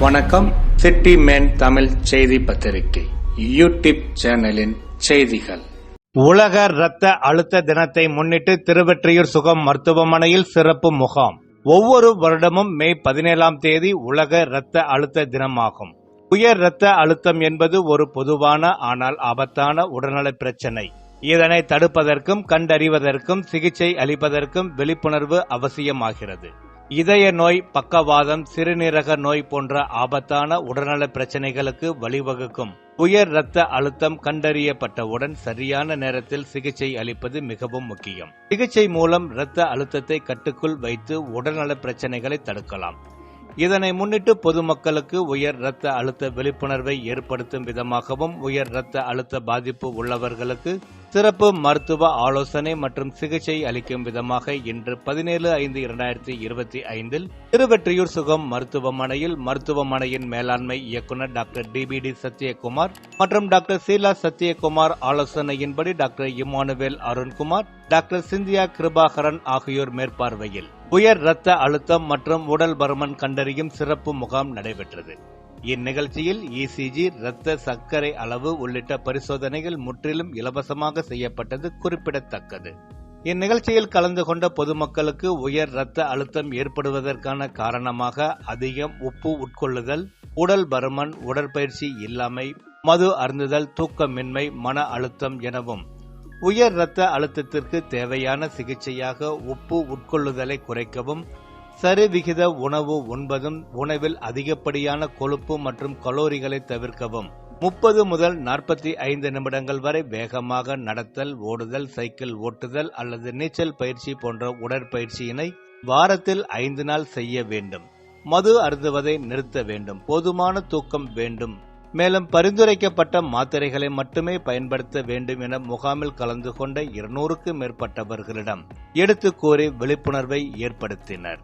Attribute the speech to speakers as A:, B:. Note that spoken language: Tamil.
A: வணக்கம். சிட்டி மேன் தமிழ் செய்தி பத்திரிகை யூடியூப் சேனலின் செய்திகள்.
B: உலக இரத்த அழுத்த தினத்தை முன்னிட்டு திருவெற்றியூர் சுகம் மருத்துவமனையில் சிறப்பு முகாம். ஒவ்வொரு வருடமும் மே பதினேழாம் தேதி உலக இரத்த அழுத்த தினமாகும். உயர் இரத்த அழுத்தம் என்பது ஒரு பொதுவான ஆனால் ஆபத்தான உடல்நலப் பிரச்சினை. இதனை தடுப்பதற்கும் கண்டறிவதற்கும் சிகிச்சை அளிப்பதற்கும் விழிப்புணர்வு அவசியமாகிறது. இதய நோய் பக்கவாதம் சிறுநீரக நோய் போன்ற ஆபத்தான உடல்நல பிரச்சனைகளுக்கு வழிவகுக்கும். உயர் இரத்த அழுத்தம் கண்டறியப்பட்டவுடன் சரியான நேரத்தில் சிகிச்சை அளிப்பது மிகவும் முக்கியம். சிகிச்சை மூலம் இரத்த அழுத்தத்தை கட்டுக்குள் வைத்து உடல்நல பிரச்சனைகளை தடுக்கலாம். இதனை முன்னிட்டு பொதுமக்களுக்கு உயர் இரத்த அழுத்த விழிப்புணர்வை ஏற்படுத்தும் விதமாகவும் உயர் இரத்த அழுத்த பாதிப்பு உள்ளவர்களுக்கு சிறப்பு மருத்துவ ஆலோசனை மற்றும் சிகிச்சை அளிக்கும் விதமாக இன்று பதினேழு ஐந்து இரண்டாயிரத்தி இருபத்தி ஐந்தில் திருவெற்றியூர் சுகம் மருத்துவமனையில் மருத்துவமனையின் மேலாண்மை இயக்குநர் டாக்டர் டிபிடி சத்யகுமார் மற்றும் doctor Sheela Sathyakumar ஆலோசனையின்படி doctor Emmanuel Arunkumar doctor Cynthia Kirubakaran ஆகியோர் மேற்பார்வையில். உயர் இரத்த அழுத்தம் மற்றும் உடல் பருமன் கண்டறியும் சிறப்பு முகாம் நடைபெற்றது. இந்நிகழ்ச்சியில் இசிஜி இரத்த சர்க்கரை அளவு உள்ளிட்ட பரிசோதனைகள் முற்றிலும் இலவசமாக செய்யப்பட்டது குறிப்பிடத்தக்கது. இந்நிகழ்ச்சியில் கலந்து கொண்ட பொதுமக்களுக்கு உயர் இரத்த அழுத்தம் ஏற்படுவதற்கான காரணமாக அதிகம் உப்பு உட்கொள்ளுதல் உடல் பருமன் உடற்பயிற்சி இல்லாமை மது அருந்துதல் தூக்கமின்மை மன அழுத்தம் எனவும். உயர் இரத்த அழுத்தத்திற்கு தேவையான சிகிச்சையாக உப்பு உட்கொள்ளுதலை குறைக்கவும் சரிவிகித உணவு உண்பதும் உணவில் அதிகப்படியான கொழுப்பு மற்றும் கலோரிகளை தவிர்க்கவும். முப்பது முதல் நாற்பத்தி ஐந்து நிமிடங்கள் வரை வேகமாக நடத்தல் ஓடுதல் சைக்கிள் ஓட்டுதல் அல்லது நீச்சல் பயிற்சி போன்ற உடற்பயிற்சியினை வாரத்தில் ஐந்து நாள் செய்ய வேண்டும். மது அருந்துவதை நிறுத்த வேண்டும். போதுமான தூக்கம் வேண்டும். மேலும் பரிந்துரைக்கப்பட்ட மாத்திரைகளை மட்டுமே பயன்படுத்த வேண்டும் என முகாமில் கலந்து கொண்ட இருநூறுக்கும் மேற்பட்டவர்களிடம் எடுத்து கூறி விழிப்புணர்வை ஏற்படுத்தினர்.